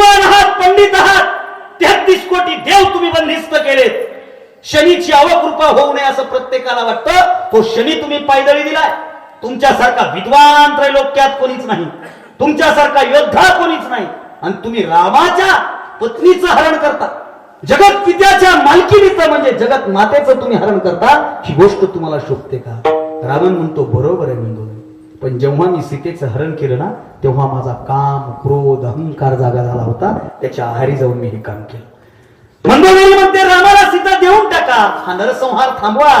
विद्वान आहात पंडित आहात तेहतीस कोटी देव तुम्ही बंदिस्त केलेत. शनीची अवकृपा होऊ नये असं प्रत्येकाला वाटतं तो शनी तुम्ही पायदळी दिलाय. तुमच्यासारखा विद्वान त्रैलोक्यात कोणीच नाही. तुमच्यासारखा योद्धा कोणीच नाही. आणि तुम्ही रामाच्या पत्नीचं हरण करता. जगत पित्याच्या मालकीनीचं म्हणजे जगत मातेचं तुम्ही हरण करता ही गोष्ट तुम्हाला शोभते का? रावण म्हणतो बरोबर आहे म्हणतो पण जेव्हा मी सीतेचं हरण केलं ना तेव्हा माझा काम क्रोध अहंकार जागा झाला होता. त्याच्या आहारी जाऊन मी हे काम केलं. मंदोदरी म्हणते रामाला सीता देऊन टाका. हा नरसंहार थांबवा.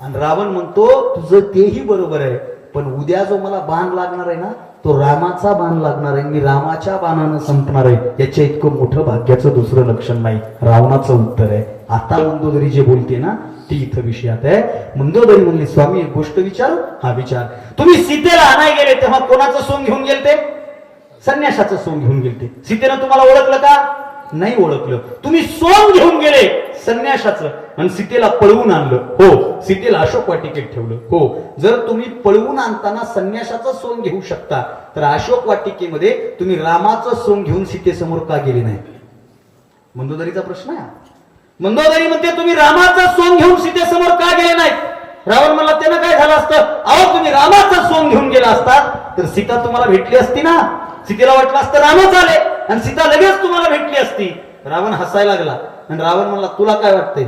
आणि रावण म्हणतो तुझं तेही बरोबर आहे पण उद्या जो मला बाण लागणार आहे ना तो रामाचा बाण लागणार आहे. मी रामाच्या बाणानं संपणार आहे. याच्या इतकं मोठं भाग्याचं दुसरं लक्षण नाही. रावणाचं उत्तर आहे. आता मंदोदरी जे बोलते ना ती इथं विषयात आहे. मंदोदरी म्हणली स्वामी एक गोष्ट विचारू? हा विचार. तुम्ही सीतेला आणाय गेले तेव्हा कोणाचं सोंग घेऊन गेलते? संन्यासाचं सोंग घेऊन गेलते. सीतेनं तुम्हाला ओळखलं का? नाही ओळखलं. तुम्ही सोंग घेऊन गेले संन्यासाचं. आणि सीतेला पळवून आणलं. हो. सीतेला अशोक वाटिकेत ठेवलं. हो. जर तुम्ही पळवून आणताना संन्यासाचं सोंग घेऊ शकता तर अशोक वाटिकेमध्ये तुम्ही रामाचं सोंग घेऊन सीतेसमोर का गेले नाही? मंदोदरीचा प्रश्न आहे हा. मंदोदरी म्हणते तुम्ही रामाचा सोंग घेऊन सीतेसमोर का गेले नाही रावण म्हणला त्यानं काय झालं असतं? अहो तुम्ही रामाचा सोंग घेऊन गेला असतात तर सीता तुम्हाला भेटली असती ना? सीतेला वाटलं असतं रामच आले आणि सीता लगेच तुम्हाला भेटली असती. रावण हसायला लागला आणि रावण म्हणला तुला काय वाटतंय?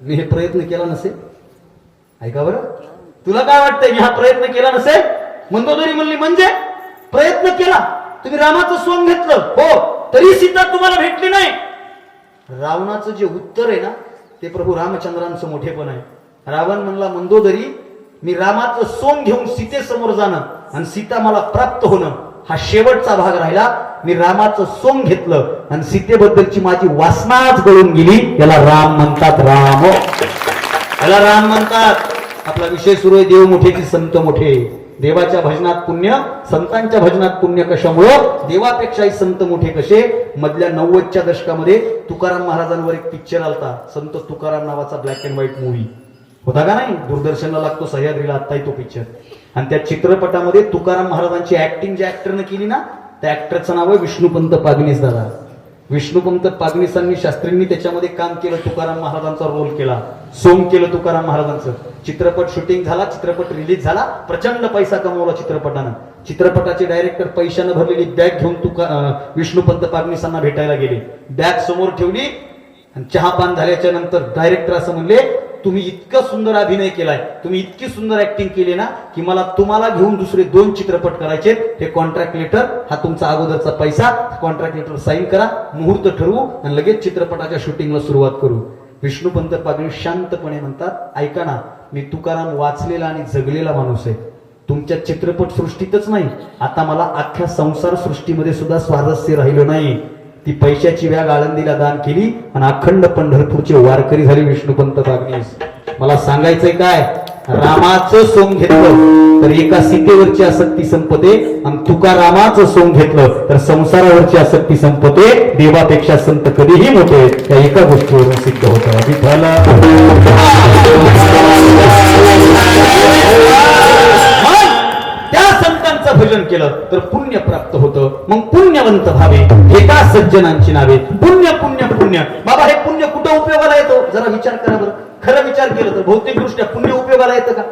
मी हे प्रयत्न केला नसेल ऐका बरं. तुला काय वाटतंय? मी हा प्रयत्न केला नसेल मंदोदरी म्हणली म्हणजे? प्रयत्न केला. तुम्ही रामाचं सोंग घेतलं. हो तरी सीता तुम्हाला भेटली नाही. रावणाचं जे उत्तर आहे ना ते प्रभू रामचंद्रांचं मोठेपण आहे. रावण म्हणला मंदोदरी मी रामाचं सोंग घेऊन सीतेसमोर जाणं आणि सीता मला प्राप्त होणं हा शेवटचा भाग राहिला. मी रामाचं सोंग घेतलं आणि सीतेबद्दलची माझी वासनाच गळून गेली. याला राम म्हणतात राम हो. याला राम म्हणतात. आपला विषय सुरू आहे देव मोठे की संत मोठे. देवाच्या भजनात पुण्य संतांच्या भजनात पुण्य कशामुळं? देवापेक्षाही संत मोठे कसे? मधल्या नव्वदच्या दशकामध्ये तुकाराम महाराजांवर एक पिक्चर आलता संत तुकाराम नावाचा ब्लॅक अँड व्हाईट मूवी होता का नाही? दूरदर्शनला लागतो सह्याद्रीला आत्ताही तो पिक्चर आणि त्या चित्रपटामध्ये तुकाराम महाराजांची ऍक्टिंग ज्या ऍक्टरनं केली ना त्या ऍक्टरचं नाव आहे विष्णुपंत पागनीस दादा विष्णुपंत पागनीसांनी शास्त्रींनी त्याच्यामध्ये काम केलं तुकाराम महाराजांचा रोल केला सोम केलं तुकाराम महाराजांचं. चित्रपट शूटिंग झाला चित्रपट रिलीज झाला प्रचंड पैसा कमवला चित्रपटानं. चित्रपटाचे डायरेक्टर पैशानं भरलेली बॅग घेऊन तुका विष्णुपंत पागनीसांना भेटायला गेले. बॅग समोर ठेवली आणि चहापान झाल्याच्यानंतर डायरेक्टर असं म्हणले तुम्ही इतका सुंदर अभिनय केलाय तुम्ही इतकी सुंदर ऍक्टिंग केली ना की मला तुम्हाला घेऊन दुसरे दोन चित्रपट करायचे. हे कॉन्ट्रॅक्ट लेटर हा तुमचा अगोदरचा पैसा कॉन्ट्रॅक्ट लेटर साईन करा मुहूर्त ठरवू आणि लगेच चित्रपटाच्या शूटिंगला सुरुवात करू. विष्णुपंत पाटील शांतपणे म्हणतात ऐका ना मी तुकाराम वाचलेला आणि जगलेला माणूस आहे. तुमच्या चित्रपट सृष्टीतच नाही. आता मला अख्ख्या संसार सृष्टीमध्ये सुद्धा स्वारस्य राहिलं नाही. ती पैशाची व्याग आळंदीला दान केली आणि अखंड पंढरपूरचे वारकरी झाले विष्णुपंत बागनीस मला सांगायचंय काय? रामाचं सोंग घेतलं तर एका सीतेवरची आसक्ती संपते आणि तुका रामाचं सोंग घेतलं तर संसारावरची आसक्ती संपते. देवापेक्षा संत कधीही मोठे त्या एका गोष्टीवरून सिद्ध होतं विठ्ठल संतांचं भजन केलं तर पुण्य प्राप्त होतं. मग पुण्यवंत व्हावे एका सज्जनांची नावे. पुण्य पुण्य पुण्य. बाबा हे पुण्य कुठं उपयोगाला येतो? जरा विचार करा बरं. खरं विचार केलं तर भौतिकदृष्ट्या पुण्य उपयोगाला येतं का?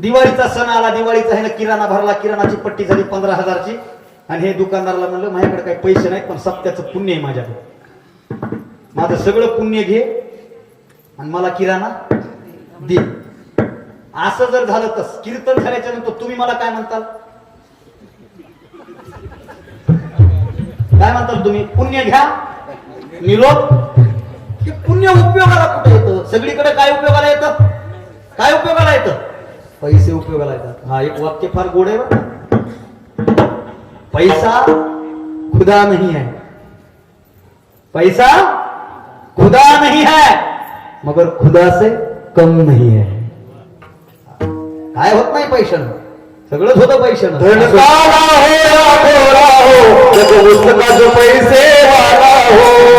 दिवाळीचा सण आला दिवाळीचा आहे ना किराणा भरला किराणाची पट्टी झाली पंधरा हजारची. आणि हे दुकानदाराला म्हणलं माझ्याकडे काही पैसे नाहीत पण सप्त्याचं पुण्य आहे माझ्याकडे. माझं सगळं पुण्य घे आणि मला किराणा दे. असं जर झालं तर कीर्तन झाल्याच्यानंतर तुम्ही मला काय म्हणताल काय म्हणतात तुम्ही? पुण्य घ्या. निरोप. पुण्य उपयोगाला कुठे येतं? सगळीकडे काय उपयोगाला येतं? काय उपयोगाला येतं? पैसे उपयोगाला येतात. हा एक वाक्य फार गोड आहे पैसा खुदा नाही है पैसा खुदा नहीं है मगर खुदा से कम नहीं है काय होत नाही पैशानं? सगळंच होतं पैसे पुस्तकाचे पैसे वाला हो.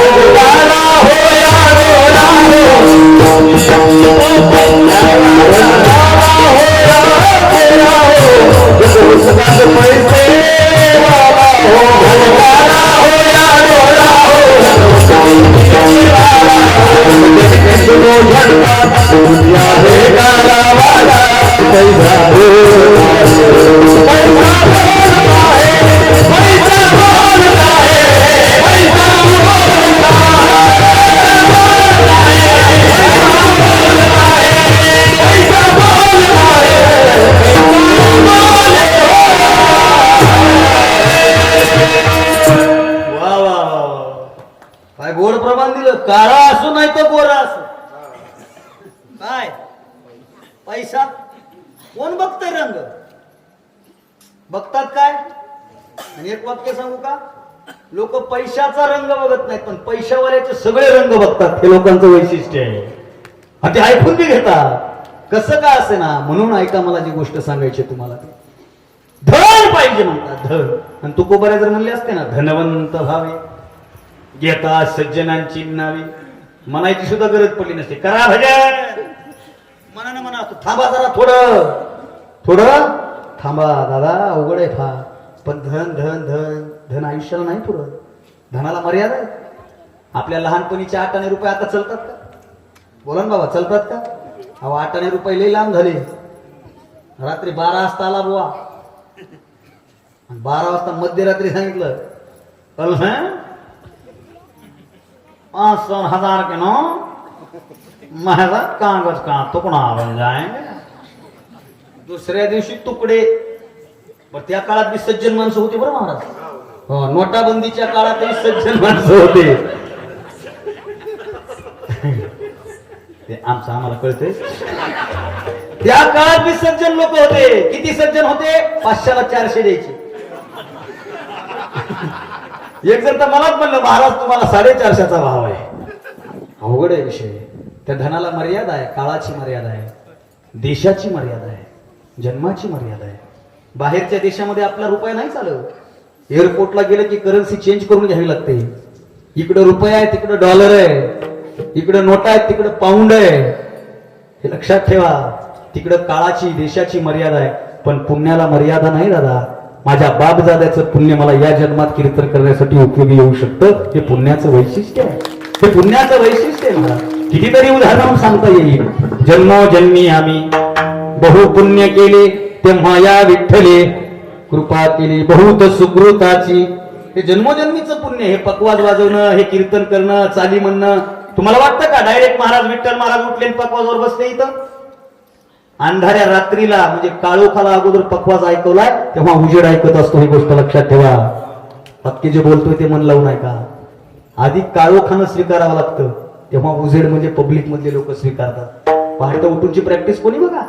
कोण बघतय रंग? बघतात काय? आणि एक वाक्य सांगू का? लोक पैशाचा रंग बघत नाहीत पण पैशावाल्याचे सगळे रंग बघतात. हे लोकांचं वैशिष्ट्य आहे. हा ते ऐकून ते घेतात. कसं का असे ना म्हणून ऐका मला जी गोष्ट सांगायची तुम्हाला. ती धन पाहिजे म्हणतात धन. आणि तुकोबऱ्या जर म्हणले असते ना धनवंत व्हावे घेता सज्जनांची नावे म्हणायची सुद्धा गरज पडली नसते. करा भजन! म्हणा म्हणा थांबा जरा थोडं. थोडं? थांबा दादा अवघड आहे फार. पण धन धन धन धन आयुष्याला नाही पुरत. धनाला मर्यादा आहे. आपल्या लहानपणीचे आठ आणि रुपये आता चलतात का? बोला ना बाबा चलतात का? अहो आठ आणि रुपये लई लांब झाले. रात्री बारा वाजता आला बुवा. बारा वाजता मध्यरात्री सांगितलं. कल है? पाँच सौ हजार के नो? महाराज कागज का तुकडा बन जाएंगे। दुसऱ्या दिवशी तुकडे। बर त्या काळात बी सज्जन माणसं होती बरं महाराज। हो नोटाबंदीच्या काळातही सज्जन माणसं होते. ते आमचं आम्हाला कळतंय. त्या काळात बी सज्जन लोक होते. किती सज्जन होते? पाचशेला चारशे द्यायचे. एक जण तर मलाच म्हणलं महाराज तुम्हाला साडेचारशेचा भाव आहे. अवघड आहे विषय. त्या धनाला मर्यादा आहे काळाची मर्यादा आहे देशाची मर्यादा आहे जन्माची मर्यादा आहे. बाहेरच्या देशामध्ये आपला रुपया नाही चालत. एअरपोर्टला गेलं की करन्सी चेंज करून घ्यावी लागते. इकडं रुपया आहे तिकडं डॉलर आहे. इकडं नोटा आहेत तिकडं पाऊंड आहे. हे लक्षात ठेवा तिकडं काळाची देशाची मर्यादा आहे. पण पुण्याला मर्यादा नाही दादा. माझ्या बापदाद्याचं पुण्य मला या जन्मात कीर्तन करण्यासाठी उपयोगी येऊ शकतं. हे पुण्याचं वैशिष्ट्य आहे. हे पुण्याचं वैशिष्ट्य आहे मला. कितीतरी उदाहरण सांगता येईल. जन्मोजन्मी आम्ही. बहु पुण्य केले तेव्हा या विठ्ठले. कृपा केली बहुत सुकृताची. हे जन्मोजन्मीचं पुण्य हे पकवाज वाजवणं हे कीर्तन करणं चाली म्हणणं. तुम्हाला वाटतं का? डायरेक्ट महाराज विठ्ठल महाराज उठले पकवाजवर बसले इथं? अंधाऱ्या रात्रीला म्हणजे काळोखाला अगोदर पकवाज ऐकवलाय तेव्हा उजेड ऐकत असतो. ही गोष्ट लक्षात ठेवा. पक्के जे बोलतोय ते मन लावून ऐका आधी काळोखानं स्वीकारावं लागतं. तेव्हा उजेड म्हणजे पब्लिक मधले लोक स्वीकारतात. पहाटे उठूनची प्रॅक्टिस कोणी बघा?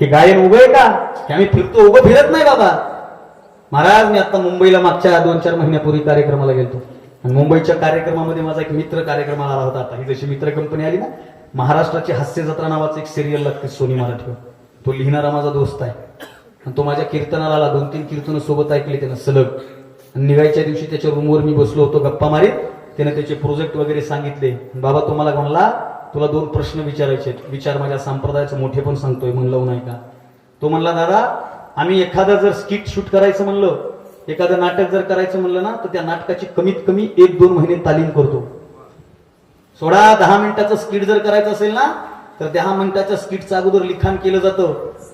हे गायन उभं आहे का? हे आम्ही फिरतो उभं फिरत नाही बाबा. महाराज मी आता मुंबईला मागच्या दोन चार महिन्यापूर्वी कार्यक्रमाला गेलो आणि मुंबईच्या कार्यक्रमामध्ये माझा एक मित्र कार्यक्रमाला आला होता आता. ही जशी मित्र कंपनी आली ना महाराष्ट्राची हास्य जत्रा नावाचं एक सिरियल लागते सोनी मराठीवर तो लिहिणारा माझा दोस्त आहे. आणि तो माझ्या कीर्तनाला आला. दोन तीन कीर्तन सोबत ऐकले त्यानं सलग. आणि निघायच्या दिवशी त्याच्या रूमवर मी बसलो होतो गप्पा मारीत. त्याने त्याचे प्रोजेक्ट वगैरे सांगितले. बाबा तुम्हाला म्हणला तुला दोन प्रश्न विचारायचे विचार माझ्या संप्रदायाचं मोठे पण सांगतोय म्हणलं नाही का? तो म्हणला दादा आम्ही एखादा जर स्किट शूट करायचं म्हणलं एखादं नाटक जर करायचं म्हणलं ना तर त्या नाटकाची कमीत कमी एक दोन महिने तालीम करतो. सोळा दहा मिनिटाचं स्किट जर करायचं असेल ना तर दहा मिनिटाच्या स्किटचं अगोदर लिखाण केलं जातं.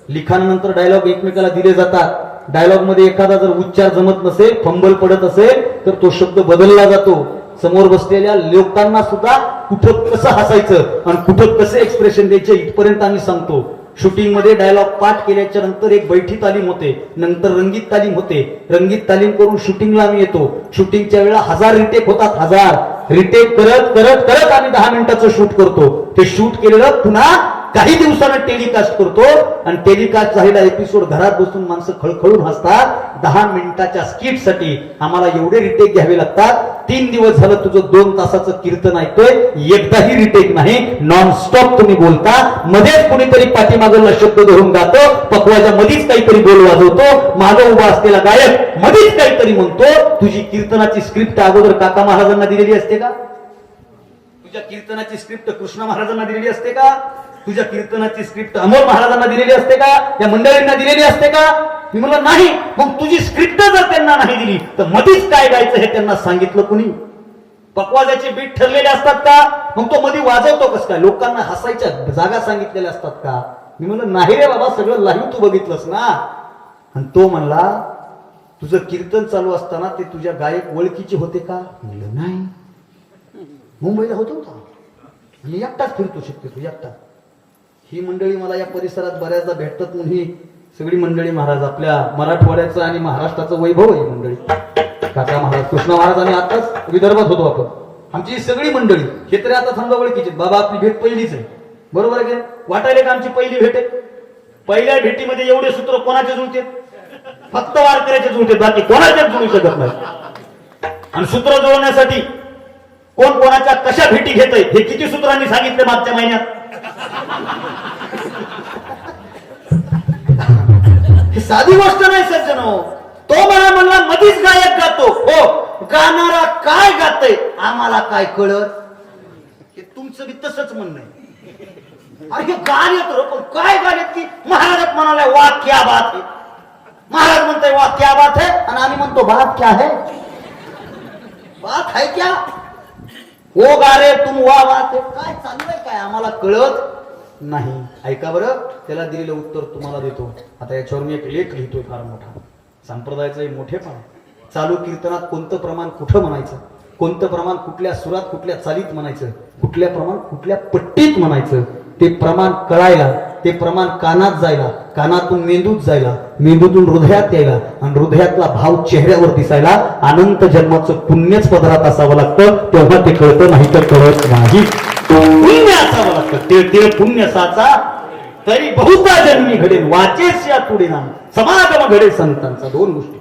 लिखाणानंतर डायलॉग एकमेकाला दिले जातात. डायलॉगमध्ये एखादा जर उच्चार जमत नसेल फंबल पडत असेल तर तो शब्द बदलला जातो. समोर बसलेल्या लोकांना सुद्धा कुठं कसं हसायचं आणि कुठं कसं एक्सप्रेशन द्यायचं इथपर्यंत आम्ही सांगतो. शूटिंगमध्ये डायलॉग पाठ केल्याच्यानंतर एक बैठी तालीम होते नंतर रंगीत तालीम होते. रंगीत तालीम करून शूटिंगला आम्ही येतो. शूटिंगच्या वेळा हजार रिटेक होतात हजार. रिटेक करत करत करत आम्ही दहा मिनिटाचं शूट करतो. ते शूट केलेलं पुन्हा काही दिवसानं टेलिकास्ट करतो आणि टेलिकास्ट झालेला एपिसोड घरात बसून माणसं खळखळून हसतात. दहा मिनिटाच्या स्किटसाठी आम्हाला एवढे रिटेक घ्यावे लागतात. तीन दिवस झालं तुझं दोन तासाचं कीर्तन ऐकतोय. एकदाही रिटेक नाही. नॉन स्टॉप तुम्ही बोलता. मध्येच कुणीतरी पाठीमागला शब्द धरून गातो. पकवाच्या मध्येच काहीतरी बोल वाजवतो. मागं उभा असलेला गायक मध्येच काहीतरी म्हणतो. तुझी कीर्तनाची स्क्रिप्ट अगोदर काका महाराजांना दिलेली असते का? तुझ्या कीर्तनाची स्क्रिप्ट कृष्ण महाराजांना दिलेली असते का? तुझ्या कीर्तनाची स्क्रिप्ट अमोल महाराजांना दिलेली असते का? या मंडळींना दिलेली असते का? मी म्हणलं नाही. मग तुझी स्क्रिप्ट जर त्यांना नाही दिली तर मधीच काय गायचं हे त्यांना सांगितलं कुणी? पकवाजाचे बीट ठरलेले असतात का? मग तो मध्ये वाजवतो कस काय? लोकांना हसायच्या जागा सांगितलेल्या असतात का? मी म्हणलं नाही रे बाबा सगळं लाईव्ह तू बघितलंस ना. आणि तो म्हणला तुझं कीर्तन चालू असताना ते तुझ्या गायक ओळखीचे होते का? म्हणलं नाही. मुंबईला होतो का? मी एकटाच फिरतो शक्यतो एकटा. ही मंडळी मला या परिसरात बऱ्याचदा भेटतात म्हणून ही सगळी मंडळी महाराज आपल्या मराठवाड्याचं आणि महाराष्ट्राचं वैभव आहे मंडळी. काका महाराज कृष्ण महाराज आणि आताच विदर्भात होतो आपण. आमची सगळी मंडळी हे तरी आता समजा ओळखीची बाबा आपली भेट पहिलीच आहे. बरोबर आहे की वाटायला का आमची पहिली भेट आहे. पहिल्या भेटीमध्ये एवढे सूत्र कोणाचे जुळते फक्त वारकऱ्याचे जुळते बाकी कोणाच्याच जुळू शकत नाही. आणि सूत्र जुळवण्यासाठी कोण कोणाच्या कशा भेटी घेत हे किती सूत्रांनी सांगितले मागच्या महिन्यात? साधी गोष्ट नाही सज्जन. तो मला म्हणला मधीच गायक गातो. हो गाणारा काय गातय? आम्हाला काय कळत? हे तुमचं बी तसंच म्हणणं अरे हे गाण येत पण काय गाण येत की महाराज म्हणाले वा क्या बात है. महाराज म्हणताय वा क्या बात है. आणि आम्ही म्हणतो बात क्या है? बात है क्या? हो ओ गारे तुम वा वा ते काय चाललंय काय? आम्हाला कळत नाही. ऐका बरं त्याला दिलेलं उत्तर तुम्हाला देतो. आता याच्यावर मी एक लेख लिहितोय फार मोठा. संप्रदायाचं मोठे मोठेपण चालू कीर्तनात कोणतं प्रमाण कुठं म्हणायचं? कोणतं प्रमाण कुठल्या सुरात कुठल्या चालीत म्हणायचं? कुठल्या प्रमाण कुठल्या पट्टीत म्हणायचं? ते प्रमाण कळायला ते प्रमाण कानात जायला कानातून मेंदूत जायला मेंदूतून हृदयात यायला आणि हृदयातला भाव चेहऱ्यावर दिसायला अनंत जन्माचं पुण्यच पदरात असावं लागतं. तेव्हा ते कळतं नाही तर कळत नाही. पुण्य असावं लागतं. ते ते पुण्य साचा. तरी बहुता जन्मी घडेल. वाचेस या पुढे नाम. समागम घडेल संतांचा. दोन गोष्टी.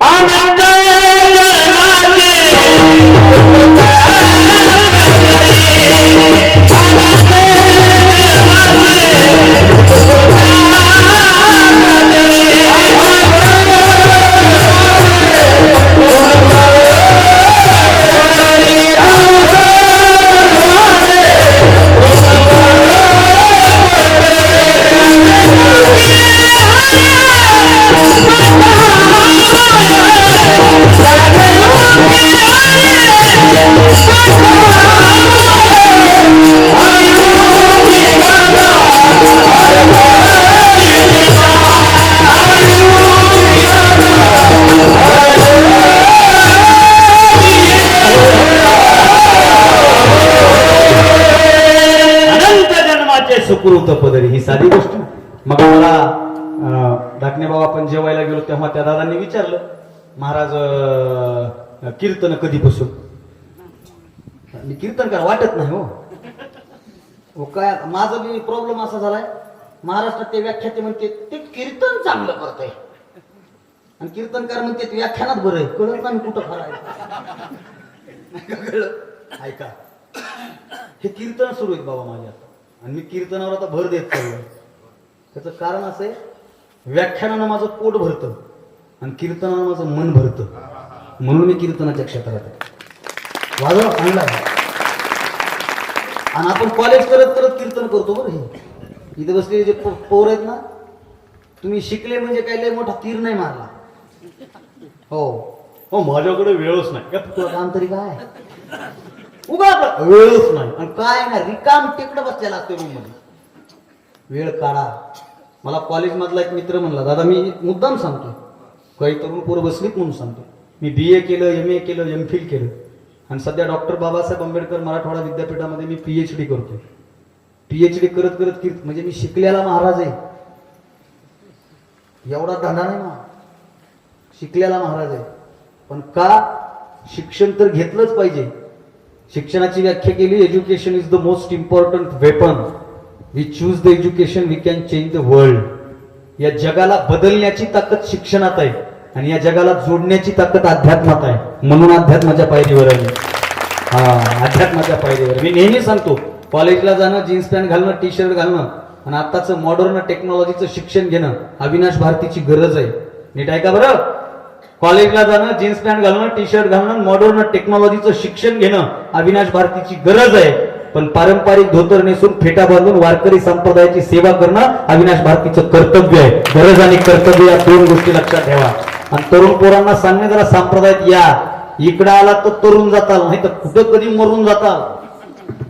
आनंद पुरवतं पदरी. ही साधी गोष्ट. मग मला धाकणे बाबा आपण जेवायला गेलो तेव्हा त्या दादांनी विचारलं महाराज कीर्तन कधीपासून? मी कीर्तनकार वाटत नाही हो. हो काय माझा बी प्रॉब्लेम असा झालाय. महाराष्ट्रात ते व्याख्याते म्हणते ते कीर्तन चांगलं करतंय. आणि कीर्तनकार म्हणते व्याख्यानात बरं आहे. कळत नाही कुठं खरं आहे? कळलं. ऐका. हे कीर्तन सुरू आहेत बाबा माझ्या आता आणि मी कीर्तनावर आता भर देत चाललोय. त्याचं कारण असं आहे व्याख्यानानं माझं पोट भरतं आणि कीर्तनानं माझं मन भरतं. म्हणून मी कीर्तनाच्या क्षेत्रात आहे. वाजवा चांगला आहे. आणि आपण कॉलेज करत करत कीर्तन करतो बरं हे. इथे बसलेले जे पोर आहेत ना तुम्ही शिकले म्हणजे काही लय मोठा तीर नाही मारला. हो. हो माझ्याकडे वेळच नाही. तुला काम तरी काय? उगा वेळच नाही. आणि काय नाही रिकाम टेकडं बसलेला असतो रूममध्ये. वेळ काढा. मला कॉलेज मधला एक मित्र म्हणला दादा मी मुद्दाम सांगतो काही तरुण पोरं बसलीत म्हणून सांगतो मी बी ए केलं एम ए केलं एम फिल केलं. आणि सध्या डॉक्टर बाबासाहेब आंबेडकर मराठवाडा विद्यापीठामध्ये मी पीएच डी करतोय. पीएच डी करत करत कीर्त म्हणजे मी शिकलेला महाराज आहे. एवढा धंदा नाही ना शिकलेला महाराज आहे. पण का? शिक्षण तर घेतलंच पाहिजे. शिक्षणाची व्याख्या केली education is the most important weapon we choose the education we can change the world या जगाला बदलण्याची ताकद शिक्षणात आहे आणि या जगाला जोडण्याची ताकद अध्यात्मात आहे. म्हणून अध्यात्माच्या पायरीवर आहे. हा अध्यात्माच्या पायरीवर मी नेहमी सांगतो कॉलेजला जाणं जीन्स पॅन्ट घालणं टी शर्ट घालणं आणि आताचं मॉडर्न टेक्नॉलॉजीचं शिक्षण घेणं अविनाश भारतीची गरज आहे. नीट आहे का बरं? कॉलेजला जाणं जीन्स पॅन्ट घालणं टी शर्ट घालणं मॉडर्न टेक्नॉलॉजीचं शिक्षण घेणं अविनाश भारतीची गरज आहे. पण पारंपरिक धोतर नेसून फेटा बांधून वारकरी संप्रदायाची सेवा करणं अविनाश भारतीचं कर्तव्य आहे. गरज आणि कर्तव्य या दोन गोष्टी लक्षात ठेवा. आणि तरुण पोरांना सांगणे जरा संप्रदायात या. इकडं आला तर तरुण जाताल नाही तर कुठं कधी मरून जाताल?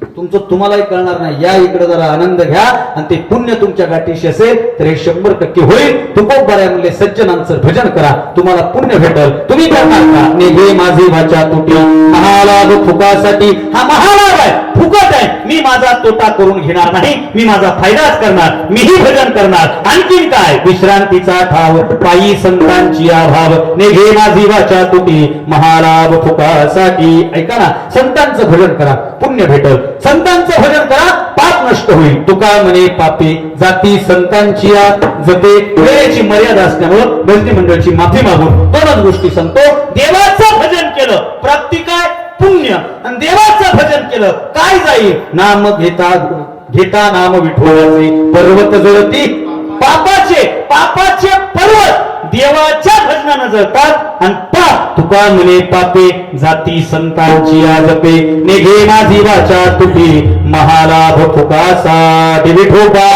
तुमचं तुम्हालाही कळणार नाही. या इकडे जरा आनंद घ्या आणि ते पुण्य तुमच्या गाठीशी असेल तर हे शंभर टक्के होईल. तुकोबऱ्या म्हणले सज्जनांचं भजन करा. तुम्हाला पुण्य भेटल. तुम्ही करणार का हे माझी वाचा तुटी. हा महालाभ फुकासाठी. हा महालाभ आहे. फुकट आहे. मी माझा तोटा करून घेणार नाही. मी माझा फायदाच करणार. मीही भजन करणार. आणखीन काय? विश्रांतीचा ठाव. पायी संतांची अभाव. नेघे माझी वाचा तुटी. महालाभ फुकासाठी. ऐका ना संतांचं भजन करा. पुण्य भेटल. संतांचं भजन करा पाप नष्ट होईल. तुका म्हणे पापी जाती संतांची जते. वेळेची मर्यादा असल्यामुळं गलती मंडळची माफी मागून दोनच गोष्टी सांगतो. देवाचं भजन केलं प्राप्ती काय? पुण्य. आणि देवाचं भजन केलं काय जाईल? नाम घेता घेता नाम विठोळाचे पर्वत जळती. पापाचे पापाचे पर्वत. देवाच्या भजनानं जळतात आणि पाप तुका मुले पापे जाती संतांची आजपे. निघे माझी वाचा तुटी महालाभ फुकासाठी विठोबा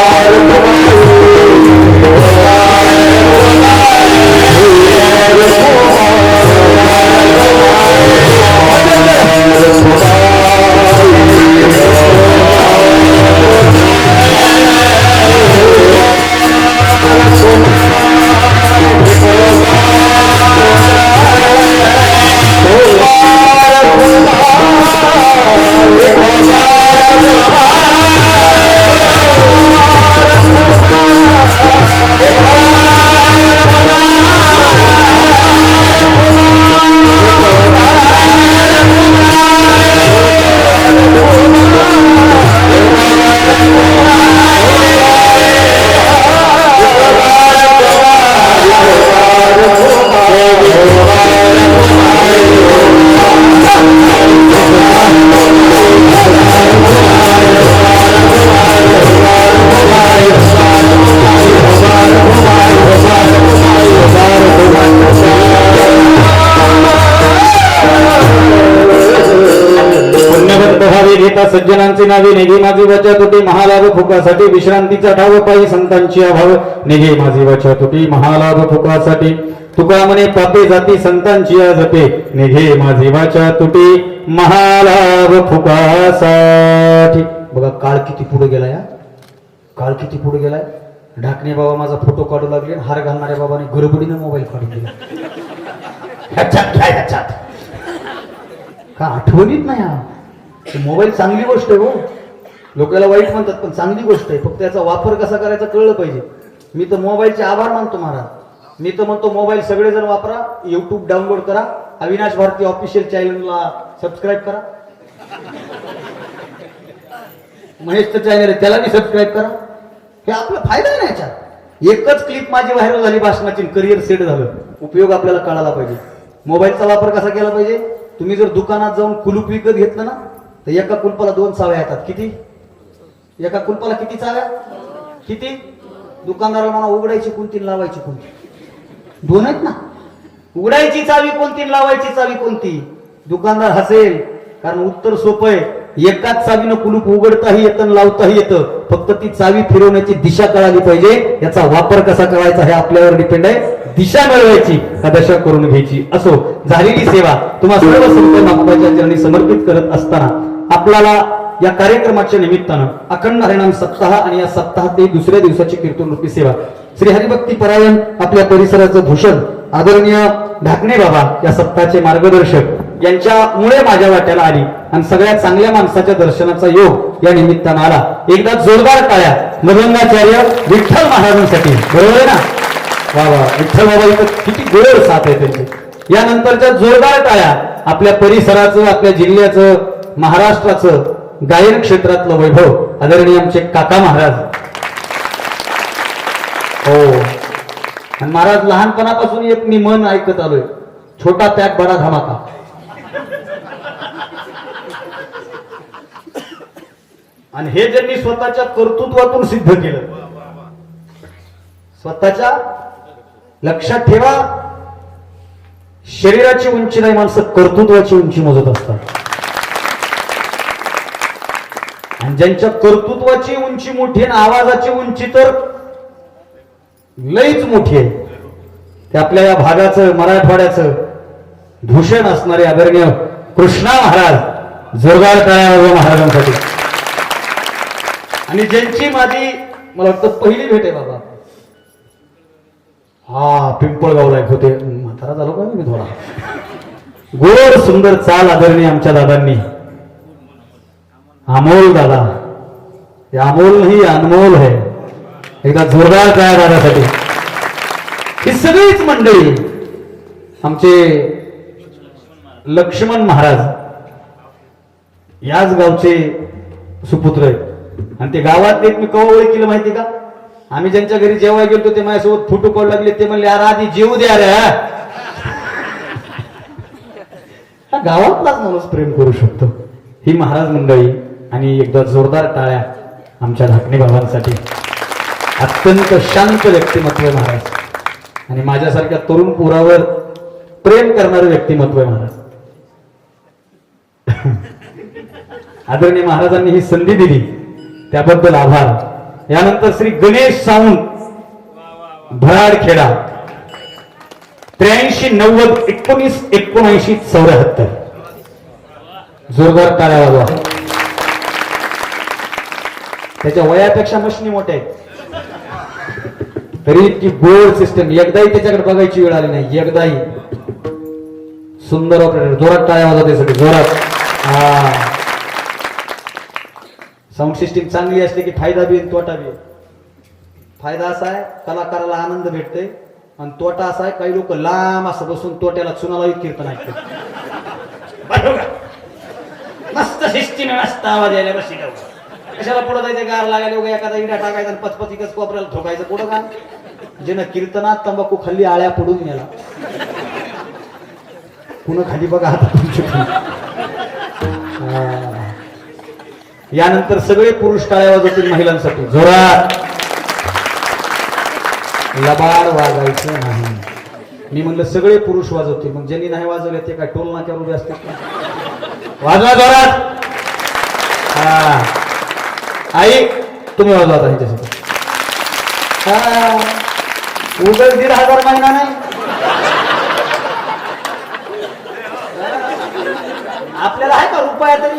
घेता सज्जनांचे नावे नेघे माझी वचा तुटी महालाभ फुकासाठी विश्रांतीचा ठाव पायी संतांची अभाव. नेघे माझी वचा तुटी महालाभ फुकासाठी तुका म्हणे पापे जाती संतांची जपे नेघे माझी वाचा तुटी महालाभ फुकासाठी. बघा काळ किती पुढे गेला या काळ किती पुढे गेलाय? ढाकणे बाबा माझा फोटो काढू लागले हार घालणाऱ्या बाबाने गडबडीने मोबाईल काढून दिला. ह्याच्यात घ्या ह्याच्यात. का आठवणीत नाही मोबाईल चांगली गोष्ट आहे हो. लोकांना वाईट म्हणतात पण चांगली गोष्ट आहे. फक्त याचा वापर कसा करायचा कळलं पाहिजे. मी तर मोबाईलचे आभार मानतो महाराज. मी तर म्हणतो मोबाईल सगळेजण वापरा युट्यूब डाउनलोड करा अविनाश भारती ऑफिशियल चॅनलला सबस्क्राईब करा. महेशचं चॅनल आहे त्याला मी सबस्क्राईब करा. हे आपला फायदा आहे ना याच्यात. एकच क्लिप माझी व्हायरल झाली भाषणाची करिअर सेट झालं. उपयोग आपल्याला कळाला पाहिजे. मोबाईलचा वापर कसा केला पाहिजे? तुम्ही जर दुकानात जाऊन कुलूप विकत घेतलं ना तर एका कुलपाला दोन चाव्या येतात. किती? एका कुलपाला किती चाव्या? किती? दुकानदाराला म्हणा उघडायची कोणती लावायची कोणती? दोन आहेत ना? उघडायची चावी कोणती लावायची चावी कोणती? दुकानदार हसेल कारण उत्तर सोपं आहे. एकाच चावीनं कुलूप उघडताही येतं लावताही येतं. फक्त ती चावी फिरवण्याची दिशा कळाली पाहिजे. याचा वापर कसा करायचा हे आपल्यावर डिपेंड आहे. दिशा मिळवायची का दशा करून घ्यायची? असो झालेली सेवा. तुम्हा सर्व संत बाप्पाच्या चरणी समर्पित करत असताना आपल्याला या कार्यक्रमाच्या निमित्तानं अखंड हरिणाम सप्ताह आणि या सप्ताहातही दुसऱ्या दिवसाची कीर्तन रूपी सेवा श्री हरिभक्ती परायण आपल्या परिसराचं भूषण आदरणीय ढाकणे बाबा या सप्ताहाचे मार्गदर्शक यांच्यामुळे माझ्या वाट्याला आली आणि सगळ्या चांगल्या माणसाच्या दर्शनाचा योग या निमित्तानं आला. एकदा जोरदार टाळ्या. मदंगाचार्य विठ्ठल महाराजांसाठी. बरोबर आहे ना? वा वा. विठ्ठल बाबा इथं किती गोड साथ आहे त्यांची. यानंतरच्या जोरदार टाळ्या आपल्या परिसराचं आपल्या जिल्ह्याचं महाराष्ट्राचं गायन क्षेत्रातलं वैभव आदरणीय आमचे काका महाराज. हो. आणि महाराज लहानपणापासून एक मी मन ऐकत आलोय. छोटा त्याग बडा धमाका. आणि हे ज्यांनी स्वतःच्या कर्तृत्वातून सिद्ध केलं स्वतःच्या लक्षात ठेवा शरीराची उंची नाही माणसं कर्तृत्वाची उंची मोजत असतात. आणि ज्यांच्या कर्तृत्वाची उंची मोठी आणि आवाजाची उंची तर लईच मोठी आहे. ते आपल्या या भागाचं मराठवाड्याचं भूषण असणारे आदरणीय कृष्णा महाराज जोरदार टाळ्या महाराजांसाठी. आणि ज्यांची माझी मला वाटतं पहिली भेट आहे बाबा. हा पिंपळगावला एक होते. म्हातारा झालो का मी थोडा? गोड सुंदर चाल आदरणीय आमच्या दादांनी. अमोल दादा. हे अमोल ही अनमोल है एकदा जोरदार काय दादासाठी ही सगळीच मंडळी आमचे लक्ष्मण महाराज याच गावचे सुपुत्र आहेत. आणि ते गावात एक मी कवा ओळख माहिती का? आम्ही ज्यांच्या घरी जेव्हा गेलो ते माझ्यासोबत फोटो काढू लागले. ते म्हणले यार आधी जेवू द्या रे हा गावातलाच माणूस प्रेम करू शकतो. ही महाराज मंडळी आणि एकदा जोरदार टाळ्या आमच्या धाकणे बाबांसाठी. अत्यंत शांत व्यक्तिमत्व आहे महाराज. आणि माझ्यासारख्या तरुण पुरावर प्रेम करणारं व्यक्तिमत्व आहे महाराज. आदरणीय महाराजांनी ही संधी दिली. त्याबद्दल आभार. यानंतर श्री गणेश सावंत भराडखेडा त्र्याऐंशी नव्वद एकोणीस एकोणऐंशी चौऱ्याहत्तर. जोरदार टाळ्या वाजवा. त्याच्या वयापेक्षा मशनी मोठ्या आहेत. तरी इतकी गोड सिस्टम एकदाही त्याच्याकडे बघायची वेळ आली नाही. एकदाही. सुंदर ऑपरेटर जोरात टाळ्या वाजवत सगळे जोरात. हा. साऊंड सिस्टीम चांगली असली की फायदा बी तोटा बी. फायदा असा आहे कलाकाराला आनंद भेटते आणि तोटा असा आहे काही लोक लांब असं बसून तोट्याला चुनाला कीर्तन ऐकते मस्त सिस्टीम मस्त आवाज यायला बस कशाला पुढे जायचं? गार लागायला उगा एखादा इडा टाकायचा आणि पचपच कोपऱ्याला ठोकायचं? पुढं का? ज्यानं कीर्तनात तंबाखू खाल्ली आळ्या पडून गेला. पुन्हा खाली बघा आता तुमच्या यानंतर सगळे पुरुष टाळ्या वाजवतील महिलांसाठी. जोरात. लबाड वाजायचं नाही. मी म्हणलं सगळे पुरुष वाजवतील. मग ज्यांनी नाही वाजवले ते काय टोल नाक्यावर उभे असतील का? वाजवा जोरात. हा. आई तुम्ही वाजवा आता उगल दीड हजार महिना नाही. आपल्याला आहे का रुपया तरी?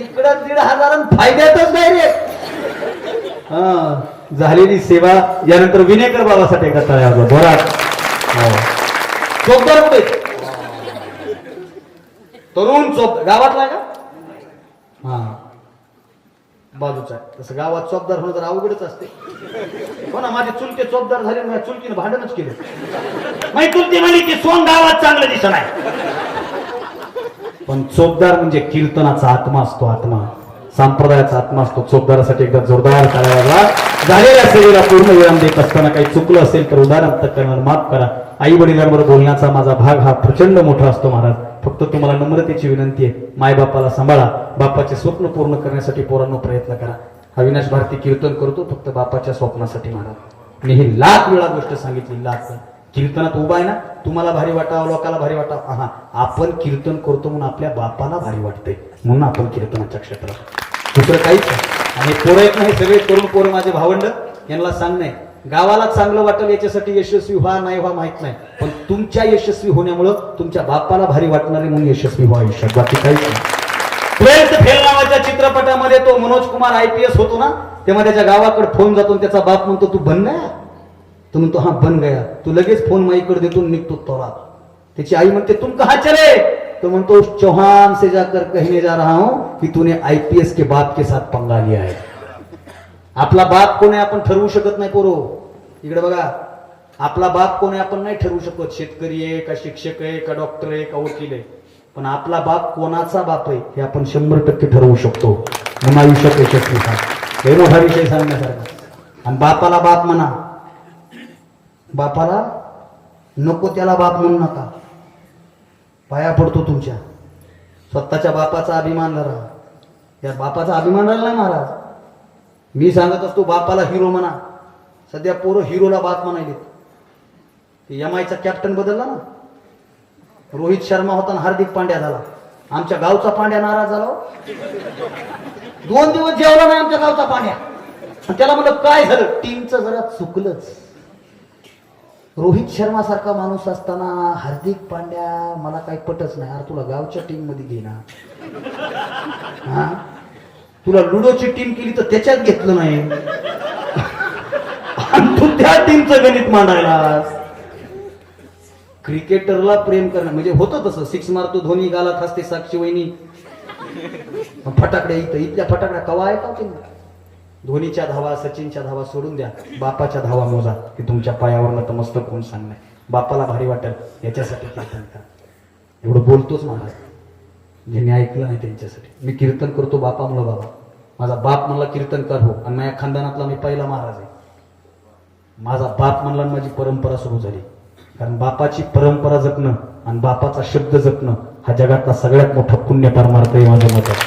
इकडं दीड हजार फायद्यातच नाही रे. हा झालेली सेवा यानंतर विनेकर बाबासाठी एका तळ्या बोरात चोपदार हो. कुठे? तरुण चोप गावातला आहे का? बाजूचा. आहे. तसं गावात चोपदार होणं तर अवघडच असते. हो ना माझे चुलते चोपदार झाले माझ्या चुलतीने भांडणच केले. माझी चुलती म्हणली की सोन गावात चांगलं दिसत आहे पण चोपदार म्हणजे कीर्तनाचा आत्मा असतो आत्मा. संप्रदायाचा आत्मा असतो. चोपदारासाठी एकदा जोरदार करायला झालेल्या सेवेला पूर्ण विराम देत असताना काही चुकलं असेल तर उदाहरण करणार. माफ करा. आई वडिलांवर बोलण्याचा माझा भाग हा प्रचंड मोठा असतो महाराज. फक्त तुम्हाला नम्रतेची विनंती आहे. मायबापाला सांभाळा. बापाचे स्वप्न पूर्ण करण्यासाठी पोरांनो प्रयत्न करा. अविनाश भारती कीर्तन करतो फक्त बापाच्या स्वप्नासाठी महाराज मी ही लाख वेळा गोष्ट सांगितली लाख. कीर्तनात उभा आहे ना? तुम्हाला भारी वाटावं लोकाला भारी वाटावं. हा आपण कीर्तन करतो म्हणून आपल्या बापाला भारी वाटते म्हणून आपण कीर्तनाच्या क्षेत्रात दुसरं काहीच आणि पोरं आहेत नाही सगळे तरुण पोरं माझे भावंड. यांना सांगणे गावाला चांगलं वाटेल याच्यासाठी यशस्वी व्हा नाही व्हा माहीत नाही. पण तुमच्या यशस्वी होण्यामुळं तुमच्या बापाला भारी वाटणारे म्हणून यशस्वी व्हा आयुष्यात. बाकी काहीच नाही. ट्वेल्थ फेल नावाच्या चित्रपटामध्ये तो Manoj Kumar I P S होतो ना तेव्हा त्याच्या गावाकडे फोन जातो त्याचा बाप म्हणतो तू बन गया. तो म्हणतो हा बन गया. तू लगेच फोन माईकडे देतो निघतो तोरा त्याची आई म्हणते तुम कहा चले? तो म्हणतो चौहान से जाकर कहने जा रहा हूं कि तूने आईपीएस के बाप के साथ पंगा लिया है. आपला बाप कोण आहे आपण ठरवू शकत नाही पोरो. इकडे बघा. आपला बाप कोण आहे आपण नाही ठरवू शकत. शेतकरी आहे का शिक्षक आहे का डॉक्टर आहे का वकील आहे. पण आपला बाप कोणाचा बाप आहे हे आपण शंभर टक्के ठरवू शकतो. म्हणून आयुष्यात यशस्वी व्हा. हे मोठा विषय सांगण्यासारखा. आणि बापाला बाप म्हणा. बापाला नको त्याला बाप म्हणू नका. पाया पडतो तुमच्या. स्वतःच्या बापाचा अभिमान धरा. या बापाचा अभिमान राहिला नाही महाराज? मी सांगत असतो बापाला हिरो म्हणा. सध्या पोरं हिरोला बाप म्हणायले एम आयचा कॅप्टन बदलला ना. रोहित शर्मा होता ना हार्दिक पांड्या झाला. आमच्या गावचा पांड्या नाराज झाला हो. दोन दिवस जेवला नाही आमच्या गावचा पांड्या. त्याला म्हणलं काय झालं? टीमचं जरा चुकलंच. रोहित शर्मा सारखा माणूस असताना हार्दिक पांड्या मला काही पटच नाही. अरे तुला गावच्या टीममध्ये घे ना हा? तुला लुडोची टीम केली तर त्याच्यात घेतलं नाही. आणि तू त्या टीमचं गणित मांडायला क्रिकेटरला प्रेम करणं म्हणजे होतं तसं. सिक्स मारतो धोनी गालात हसते साक्षी वहिनी. फटाकड्या इथं इथल्या फटाकड्या कवा आहे का तुम्ही? धोनीच्या धावा सचिनच्या धावा सोडून द्या. बापाच्या धावा मोजा की तुमच्या पायावर मस्त कोण सांगणार बापाला भारी वाटेल याच्यासाठी एवढं बोलतोच महाराज ज्यांनी ऐकलं नाही त्यांच्यासाठी. मी कीर्तन करतो बापामुळं बाबा. माझा बाप म्हणला कीर्तन कर हो. आणि माझ्या खानदानातला मी पहिला महाराज आहे. माझा बाप म्हणला आणि माझी परंपरा सुरू झाली. कारण बापाची परंपरा जपणं आणि बापाचा शब्द जपणं हा जगातला सगळ्यात मोठा पुण्य परमार्थ आहे माझ्या मतात